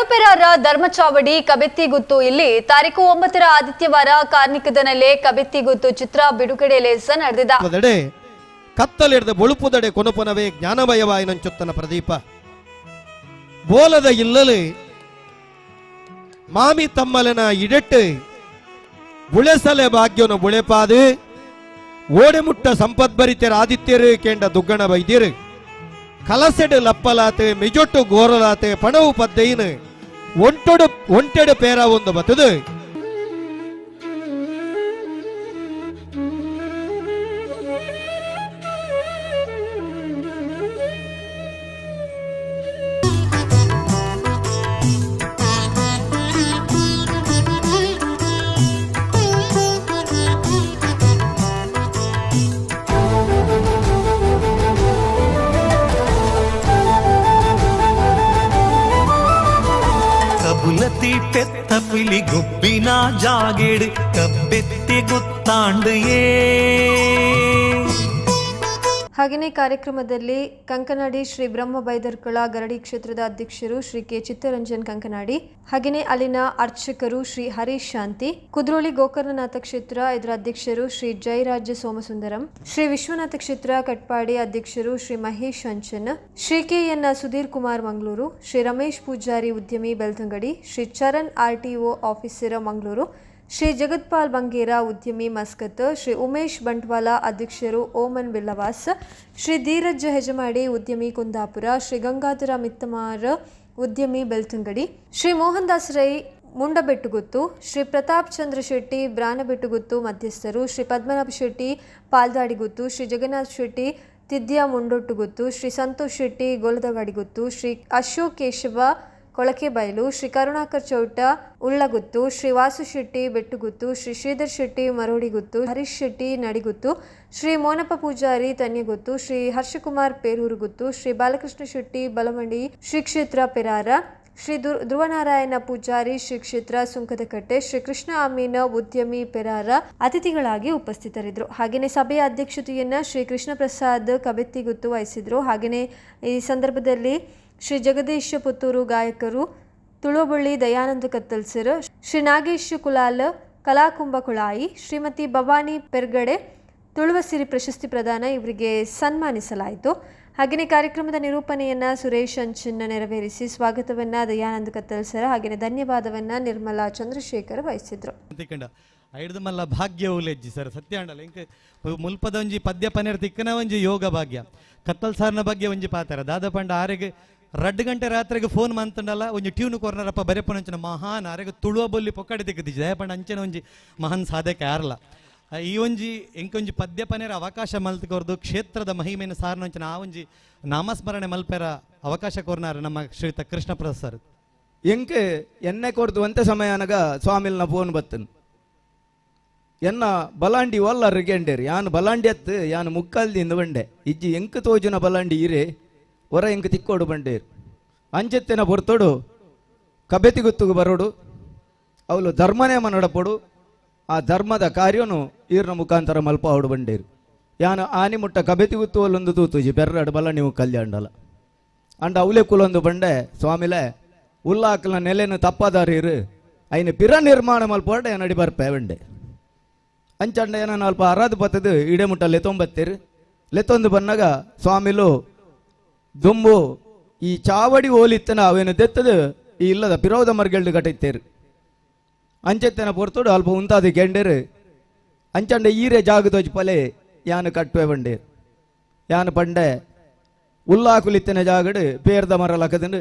ಕಡುಪೆರಾರ ಧರ್ಮಚಾವಡಿ ಕಬೆತ್ತಿಗುತ್ತು ಇಲ್ಲಿ ತಾರೀಕು ಒಂಬತ್ತರ ಆದಿತ್ಯವಾರ ಕಾರ್ಣಿಕದನಲ್ಲೇ ಕಬೆತ್ತಿಗುತ್ತು ಚಿತ್ರ ಬಿಡುಗಡೆ ಲೇಸ ನಡೆದಿದೆ. ದಡೆ ಕತ್ತಲೆಡ್ದ ಬೊಳುಪುದಡೆ ಕೊನಪುನವೇ ಜ್ಞಾನಮಯವಾಯಿನಂಚೊತ್ತನ ಪ್ರದೀಪ. ಬೋಲದ ಇಲ್ಲಲೆ ಮಾಮಿ ತಮ್ಮಲನ ಇಡೆಟ್ಟು ಬುಳೆಸಲೆ ಭಾಗ್ಯನು ಬುಳೆಪಾದು ಓಡೆಮುಟ್ಟ ಸಂಪದ್ಭರಿತರ ಆದಿತ್ಯರು ಕೇಂಡ ದುಗ್ಗಣ ವೈದ್ಯರು. ಕಲಸೆಡು ಲಪ್ಪಲಾತೆ, ಮಿಜೊಟ್ಟು ಗೋರಲಾತೆ, ಪಣವು ಪದ್ದೈನು ಒಂಟೊಡು ಒಂಟೆಡು ಪೇರ ಒಂದು ಬತ್ತದು ತಪಿಲಿ ಗುಬ್ಬಿನ ಜಾಗೆಡು ಕಬ್ಬೆತ್ತಿ ಗುತ್ತಾಂಡು ಏ ಹಾಗೆಯೇ ಕಾರ್ಯಕ್ರಮದಲ್ಲಿ ಕಂಕನಾಡಿ ಶ್ರೀ ಬ್ರಹ್ಮ ಬೈದರ್ಕಳ ಗರಡಿ ಕ್ಷೇತ್ರದ ಅಧ್ಯಕ್ಷರು ಶ್ರೀ ಕೆ ಚಿತ್ತರಂಜನ್ ಕಂಕನಾಡಿ ಹಾಗೆಯೇ ಅಲ್ಲಿನ ಅರ್ಚಕರು ಶ್ರೀ ಹರೀಶ್ ಶಾಂತಿ, ಕುದ್ರೋಳಿ ಗೋಕರ್ಣನಾಥ ಕ್ಷೇತ್ರ ಇದರ ಅಧ್ಯಕ್ಷರು ಶ್ರೀ ಜಯರಾಜ ಸೋಮಸುಂದರಂ, ಶ್ರೀ ವಿಶ್ವನಾಥ ಕ್ಷೇತ್ರ ಕಟ್ಪಾಡಿ ಅಧ್ಯಕ್ಷರು ಶ್ರೀ ಮಹೇಶ್ ಅಂಚನ್, ಶ್ರೀ ಕೆ ಎನ್ ಸುಧೀರ್ ಕುಮಾರ್ ಮಂಗಳೂರು, ಶ್ರೀ ರಮೇಶ್ ಪೂಜಾರಿ ಉದ್ಯಮಿ ಬೆಳ್ತಂಗಡಿ, ಶ್ರೀ ಚರಣ್ ಆರ್ಟಿಒ ಆಫೀಸರ್ ಮಂಗಳೂರು ಶ್ರೀ ಜಗತ್ಪಾಲ್ ಬಂಗೇರ ಉದ್ಯಮಿ ಮಸ್ಕತ್, ಶ್ರೀ ಉಮೇಶ್ ಬಂಟ್ವಾಲ ಅಧ್ಯಕ್ಷರು ಓಮನ್ ಬಿಲ್ಲವಾಸ್, ಶ್ರೀ ಧೀರಜ್ ಹೆಜಮಾಡಿ ಉದ್ಯಮಿ ಕುಂದಾಪುರ, ಶ್ರೀ ಗಂಗಾಧರ ಮಿತ್ತಮಾರ್ ಉದ್ಯಮಿ ಬೆಳ್ತಂಗಡಿ, ಶ್ರೀ ಮೋಹನ್ ದಾಸ್ ರೈ ಮುಂಡಬೆಟ್ಟುಗುತ್ತು, ಶ್ರೀ ಪ್ರತಾಪ್ ಚಂದ್ರ ಶೆಟ್ಟಿ ಬ್ರಾನಬೆಟ್ಟುಗುತ್ತು ಮಧ್ಯಸ್ಥರು, ಶ್ರೀ ಪದ್ಮನಾಭ ಶೆಟ್ಟಿ ಪಾಲ್ದಾಡಿಗುತ್ತು, ಶ್ರೀ ಜಗನ್ನಾಥ್ ಶೆಟ್ಟಿ ತಿದ್ಯಾ ಮುಂಡೊಟ್ಟುಗುತ್ತು, ಶ್ರೀ ಸಂತೋಷ್ ಶೆಟ್ಟಿ ಗೊಲದಗಾಡಿಗುತ್ತು, ಶ್ರೀ ಅಶೋಕ್ ಕೇಶವ ಕೊಳಕೆಬೈಲು ಶ್ರೀ ಕರುಣಾಕರ್ ಚೌಟ, ಉಳ್ಳಗುತ್ತು, ಶ್ರೀ ವಾಸು ಶೆಟ್ಟಿ, ಬೆಟ್ಟುಗುತ್ತು, ಶ್ರೀ ಶ್ರೀಧರ್ ಶೆಟ್ಟಿ ಮರೋಡಿಗುತ್ತು ಹರೀಶ್ ಶೆಟ್ಟಿ, ನಡಿಗುತ್ತು, ಶ್ರೀ ಮೋನಪ್ಪ ಪೂಜಾರಿ, ತನ್ಯಗುತ್ತು, ಶ್ರೀ ಹರ್ಷಕುಮಾರ್ ಪೇರೂರುಗುತ್ತು, ಶ್ರೀ ಬಾಲಕೃಷ್ಣ ಶೆಟ್ಟಿ, ಬಲಮಂಡಿ, ಶ್ರೀ ಕ್ಷೇತ್ರ ಪೆರಾರ, ಶ್ರೀ ಧ್ರು- ಧ್ರುವನಾರಾಯಣ ಪೂಜಾರಿ, ಶ್ರೀ ಕ್ಷೇತ್ರ ಸುಂಕದಕಟ್ಟೆ, ಶ್ರೀ ಕೃಷ್ಣ ಅಮೀನ ಉದ್ಯಮಿ ಪೆರಾರ ಅತಿಥಿಗಳಾಗಿ ಉಪಸ್ಥಿತರಿದ್ದರು. ಹಾಗೆಯೇ ಸಭೆಯ ಅಧ್ಯಕ್ಷತೆಯನ್ನು ಶ್ರೀ ಕೃಷ್ಣ ಪ್ರಸಾದ್ ಕಬೆತ್ತಿಗುತ್ತು ವಹಿಸಿದರು. ಹಾಗೆಯೇ ಈ ಸಂದರ್ಭದಲ್ಲಿ ಶ್ರೀ ಜಗದೀಶ ಪುತ್ತೂರು ಗಾಯಕರು ತುಳುಬಳ್ಳಿ ದಯಾನಂದ ಕತ್ತಲ್ಸರ್ ಶ್ರೀ ನಾಗೇಶ್ ಕುಲಾಲ್ ಕಲಾಕುಂಭ ಕುಳಾಯಿ ಶ್ರೀಮತಿ ಭವಾನಿ ಪೆರ್ಗಡೆ ತುಳುವಸಿರಿ ಪ್ರಶಸ್ತಿ ಪ್ರದಾನ ಇವರಿಗೆ ಸನ್ಮಾನಿಸಲಾಯಿತು. ಹಾಗೆಯೇ ಕಾರ್ಯಕ್ರಮದ ನಿರೂಪಣೆಯನ್ನ ಸುರೇಶ್ ಅಂಚನ್ನ ನೆರವೇರಿಸಿ ಸ್ವಾಗತವನ್ನ ದಯಾನಂದ ಕತ್ತಲ್ಸರ ಹಾಗೆಯೇ ಧನ್ಯವಾದವನ್ನ ನಿರ್ಮಲಾ ಚಂದ್ರಶೇಖರ್ ವಹಿಸಿದ್ರು. ಐಡ್ದಮಲ್ಲ ಮಲ್ಲ ಭಾಗ್ಯ ಉಲೆಜ್ಜಿ ಸರ್, ಸತ್ಯ ಅಂಡಲ್ಲ ಮುಲ್ಪದ ಒಂಜಿ ಪದ್ಯ ಪನೇರ್ ತಿಕ್ಕನ ಒಂಜಿ ಯೋಗ ಭಾಗ್ಯ. ಕತ್ತಲ್ ಸಾರ್ನ ಬಗ್ಗೆ ಒಂಜಿ ಪಾತರ, ದಾದ ಪಂಡ ಆರೆಗೆ ರಡ್ಡು ಗಂಟೆ ರಾತ್ರಿಗೆ ಫೋನ್ ಮಂತಂಡಲ್ಲ ಒಂಜಿ ಟ್ಯೂನ್ ಕೊರ್ನರಪ್ಪ ಬರೆಪನಂಚಿನ ಮಹಾನ್ ಅರೆಗೆ ತುಳುವ ಬೊಲ್ಲಿ ಪೊಕ್ಕಡೆ ತಿಕ್ಕದಿಜ್ಜಿ ದಯಪಂಡ ಅಂಚನೆ ಒಂಜಿ ಮಹಾನ್ ಸಾಧಕ ಯಾರಲ್ಲ ಈ ಒಂಜಿ ಎಂಕೊಂಜಿ ಪದ್ಯ ಪನೇರ ಅವಕಾಶ ಮಲ್ತ್ಕೊರ್ದು ಕ್ಷೇತ್ರದ ಮಹಿಮೆನ ಸಾರ್ನಂಚಿನ ಆ ಒಂಜಿ ನಾಮಸ್ಮರಣೆ ಮಲ್ಪೆರ ಅವಕಾಶ ಕೋರ್ನಾರ ನಮ್ಮ ಶ್ರೀತ ಕೃಷ್ಣ ಪ್ರಸಾದ್ ಸರ್. ಎಂಕೆ ಎನ್ನೆ ಕೊರ್ದು ಒಂತೆ ಸಮಯ ಅನಗ ಸ್ವಾಮಿಲ್ನ ಫೋನ್ ಬತ್ತನ್? ಎನ್ನ ಬಲಾಂಡಿ ಒಲ್ಲ ರಿಗೆಂಡೇರಿ ಯಾನು ಬಲಾಂಡಿ ಅತ್ತು ಯಾನು ಮುಕ್ಕಲ್ದಿಂದ ಬಂಡೆ? ಇಜ್ಜಿ ಎಂಕ್ ತೋಜುನ ಬಲಾಂಡಿ ಇರೆ? ಹೊರ ಹಿಂಗೆ ತಿಕ್ಕೋಡು ಬಂಡೇರು. ಅಂಚೆತ್ತಿನ ಬರ್ತೋಡು ಕಬೆತಿ ಗುತ್ತುಗು ಬರೋಡು ಅವಳು ಧರ್ಮನೇ ಮನಡಪಡು, ಆ ಧರ್ಮದ ಕಾರ್ಯನು ಈರ್ನ ಮುಖಾಂತರ ಮಲ್ಪ ಅವಡು ಬಂಡೇರು. ಯಾನು ಆನಿ ಮುಟ್ಟ ಕಬೆತಿ ಗುತ್ತು ಒಲ್ಲೊಂದು ತೂತುಜಿ ಬೆರ್ರಡು ನೀವು ಕಲ್ಯಾಂಡಲ ಅಂಡ ಅವಲೆ ಕುಲೊಂದು ಬಂಡೆ, ಸ್ವಾಮಿಲೆ ಉಲ್ಲಾಕಲ ನೆಲೆನು ತಪ್ಪದಾರೀರು ಐನು ಪಿರ ನಿರ್ಮಾಣ ಮಲ್ಪೋಡೆ ನಡಿ ಬರ್ಪೆ ಬಂಡೆ. ಅಂಚಂಡ ಏನ ಅಲ್ಪ ಅರಾದು ಬತ್ತದು, ಇಡೆ ಮುಟ್ಟ ಲೆತೊಂಬತ್ತೀರು. ಲೆತ್ತೊಂದು ಬಂದಾಗ ಸ್ವಾಮಿಲು ದುಂಬು, ಈ ಚಾವಡಿ ಓಲಿತ್ತನ ಅವೇನು ದೆತ್ತದು? ಈ ಇಲ್ಲದ ಪಿರೋದ ಮರ್ಗೆಲ್ಡು ಕಟ್ಟಿತ್ತೇರು ಅಂಚೆತ್ತನ ಪೊರ್ತೋಡು ಅಲ್ಪ ಉಂತಾದ ಗೆಂಡೇರು. ಅಂಚಂಡ ಈರೆ ಜಾಗದೋಜ್ ಪಲೆ ಯಾನು ಕಟ್ಟುವೆ ಬಂಡೇರು ಯಾನು ಪಂಡೆ ಉಲ್ಲಾಕುಲಿತ್ತಿನ ಜಾಗಡು ಪೇರ್ದ ಮರ ಲಕದಂಡು.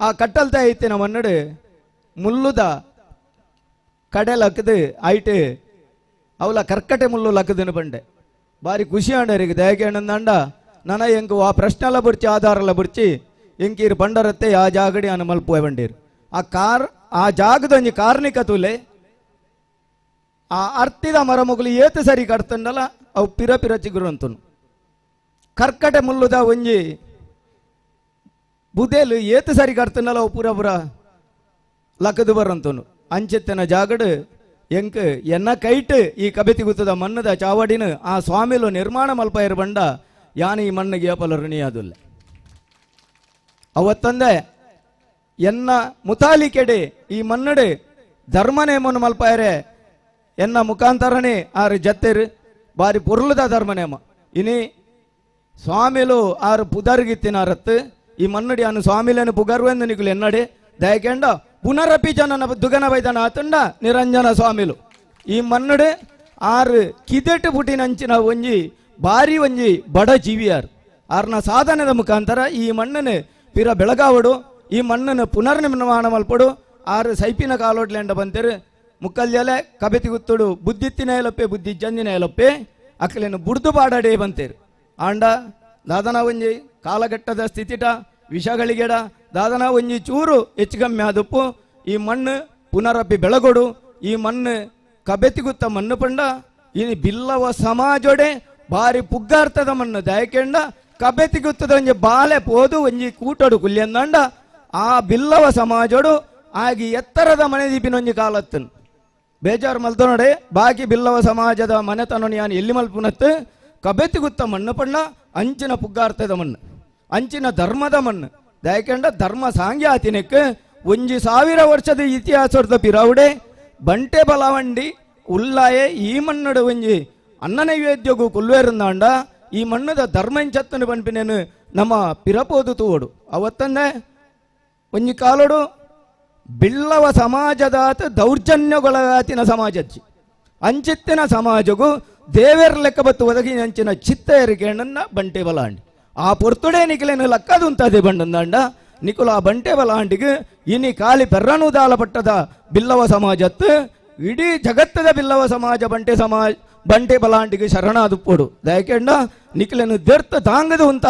ಆ ಕಟ್ಟಲ್ತ ಐತಿನ ಮನ್ನಡು ಮುಲ್ಲುದ ಕಡೆ ಲಕ್ಕದು ಐಟ್ ಅವಲ ಕರ್ಕಟೆ ಮುಲ್ಲು ಲಕ್ಕದನು ಬಂಡೆ ಬಾರಿ ಖುಷಿ ಆಂಡರಿಗೆ ದಯಕೇಣಂದಂಡ ನನ ಎಂಕು ಆ ಪ್ರಶ್ನೆಲ್ಲ ಬುರ್ಚಿ ಆಧಾರಲ್ಲ ಬುರ್ಚಿ ಎಂಕೀರು ಬಂಡರತ್ತೆ ಆ ಜಾಗಡಿ ಅನ್ನ ಮಲ್ಪುವೆ ಬಂಡೀರು ಆ ಕಾರ್, ಆ ಜಾಗದೊಂಜಿ ಕಾರ್ಣಿಕ ತುಲೆ, ಆ ಅರ್ತಿದ ಮರ ಮುಗುಲು ಏತು ಸರಿ ಕಟ್ತಂಡಲ್ಲ ಅವು ಪಿರ ಪಿರ ಚಿಗುರು ಅಂತನು ಕರ್ಕಟೆ ಮುಲ್ಲುದ ಒಂಜಿ ಬುದೇಲು ಏತು ಸರಿ ಕಡ್ತನಲ್ಲ ಅವು ಪೂರ ಪೂರ ಲಕ್ಕದು ಬರಂತನು. ಅಂಚೆತ್ತನ ಜಾಗಡು, ಎಂಕ್ ಎನ್ನ ಕೈಟ್ ಈ ಕಬಿತಿ ಗುತ್ತದ ಮಣ್ಣದ ಚಾವಡಿನ ಆ ಸ್ವಾಮಿಲು ನಿರ್ಮಾಣ ಮಲ್ಪ ಇರ್ ಬಂಡ ಯಾನ ಈ ಮಣ್ಣಿಗೆ ಏಪಲ ಋಣಿಯಾದುಲ್ಲ ಅವತ್ತಂದೆ, ಎನ್ನ ಮುತಾಲಿಕೆಡೆ ಈ ಮನ್ನಡೆ ಧರ್ಮನೇಮನು ಮಲ್ಪಾಯರೆ, ಎನ್ನ ಮುಖಾಂತರನೇ ಆರು ಜತ್ತೆರು, ಬಾರಿ ಪೊರ್ಲದ ಧರ್ಮನೇಮ ಇನಿ ಸ್ವಾಮಿಲು ಆರು ಪುದರ್ಗಿತ್ತಿನಾರತ್ತು ಈ ಮನ್ನಡಿ ಅನ್ನು ಸ್ವಾಮಿಲೇನು ಪುಗರ್ವೆಂದು ನಿಗುಲು ಎನ್ನಡೆ, ದಯಕೆಂಡ ಪುನರಪಿ ಜನನ ದುಗನ ಬೈದನ ಆತಂಡ ನಿರಂಜನ ಸ್ವಾಮಿಲು. ಈ ಮನ್ನಡೆ ಆರು ಕಿದೆಟ್ಟು ಪುಟಿನಂಚಿನ ಒಂಜಿ ಬಾರಿ ಒಂಜಿ ಬಡ ಜೀವಿಯಾರ್. ಆರ್ನ ಸಾಧನದ ಮುಖಾಂತರ ಈ ಮಣ್ಣನ್ನು ಪಿರ ಬೆಳಗಾವಡು, ಈ ಮಣ್ಣನ್ನು ಪುನರ್ನಿರ್ಮಾಣ ಮಲ್ಪಡು ಆರು ಸೈಪಿನ ಕಾಲೋಡ್ಲೆಂಡ ಬಂತೇರು. ಮುಕ್ಕಲ್ಯಲೆ ಕಬೆತಿ ಗುತ್ತುಡು ಬುದ್ಧಿತ್ತಿನ ಎಲೊಪ್ಪೆ ಬುದ್ಧಿ ಜಂದಿನ ಎಲೊಪ್ಪೆ ಅಕ್ಕಲೇನು ಬುಡ್ದು ಬಾಡಾಡೇ ಬಂತೇರು. ಆಂಡ, ದಾದನ ಒಂಜಿ ಕಾಲಘಟ್ಟದ ಸ್ಥಿತಿಟ, ವಿಷಗಳಿಗೆಡ, ದಾದನ ಒಂಜಿ ಚೂರು ಹೆಚ್ಚು ಕಮ್ಮಿ ಆದಪ್ಪು, ಈ ಮಣ್ಣು ಪುನರಪಿ ಬೆಳಗೊಡು, ಈ ಮಣ್ಣು ಕಬೆತಿಗುತ್ತ ಮಣ್ಣು ಪಂಡ, ಇನಿ ಬಿಲ್ಲವ ಸಮಾಜೊಡೆ ಬಾರಿ ಪುಗ್ಗಾರ್ತದ ಮಣ್ಣು. ದಯಕೆಂಡ ಕಬೆತಿಗುತ್ತದ ಒಂಜಿ ಬಾಲೆ ಪೋದು ಒಂಜಿ ಕೂಟಡು ಕುಲ್ಯಂದಂಡ, ಆ ಬಿಲ್ಲವ ಸಮಾಜಡು, ಆಗಿ ಎತ್ತರದ ಮನೆ ದೀಪಿನೊಂಜಿ ಕಾಲತ್ತನ್. ಬೇಜಾರು ಮಲ್ತನೋಡೆ ಬಾಕಿ ಬಿಲ್ಲವ ಸಮಾಜದ ಮನೆತನ ನಾನು ಎಲ್ಲಿ ಮಲ್ಪುನತ್ತು? ಕಬೆತಿಗುತ್ತ ಮಣ್ಣು ಪಣ್ಣ, ಅಂಚಿನ ಪುಗ್ಗಾರ್ತದ ಮಣ್ಣು. ಅಂಚಿನ ಧರ್ಮದ ಮಣ್ಣು. ದಯಕೆಂಡ ಧರ್ಮ ಸಾಂಗ್ಯಾತಿನಕ್ಕೆ ಒಂಜಿ ಸಾವಿರ ವರ್ಷದ ಇತಿಹಾಸದ ಪಿರವುಡೆ, ಬಂಟೆ ಬಲವಂಡಿ, ಉಲ್ಲಾಯೆ ಈ ಮಣ್ಣಡು ಒಂಜಿ ಅನ್ನ ನೈವೇದ್ಯಗೂ ಕುಲ್ವೇರಂದಾಂಡ ಈ ಮಣ್ಣದ ಧರ್ಮ ಇಂಚತ್ತನು ಪಂಪಿನೇನು ನಮ್ಮ ಪಿರಪೋದು ತೂವಡು. ಅವತ್ತಂದೆ ಒಂಜಿ ಕಾಲೋಡು, ಬಿಲ್ಲವ ಸಮಾಜದಾತ ದೌರ್ಜನ್ಯಗೊಳಗಾತಿನ ಸಮಾಜಜ್ಜಿ. ಅಂಚಿತ್ತಿನ ಸಮಾಜಗೂ ದೇವೇರ್ ಲೆಕ್ಕ ಬತ್ತು ಒದಗಿ ಅಂಚಿನ ಚಿತ್ತ ಎರಿಕೆಂಡನ್ನ ಬಂಟೆ ಬಲಾಂಡಿ. ಆ ಪೊರ್ತುಡೆ ನಿಖಿಲೇನು ಲಕ್ಕದುಂತದೆ ಬಂಡಂದಾಂಡ ನಿಖುಲ ಆ ಬಂಟೆ ಬಲಾಂಡಿಗೆ ಇನಿ ಕಾಲಿ ಪೆರ್ರನುದಾಲ ಪಟ್ಟದ ಬಿಲ್ಲವ ಸಮಾಜತ್ತು, ಇಡೀ ಜಗತ್ತದ ಬಿಲ್ಲವ ಸಮಾಜ ಬಂಟೆ ಸಮಾಜ ಬಂಟೆ ಬಲಾಂಡಿಗೆ ಶರಣಾದುಪ್ಪೋಡು ದಯಕೆಂಡ ನಿಖಿಲೇನು ದೆರ್ತ ತಾಂಗದು ಉಂತ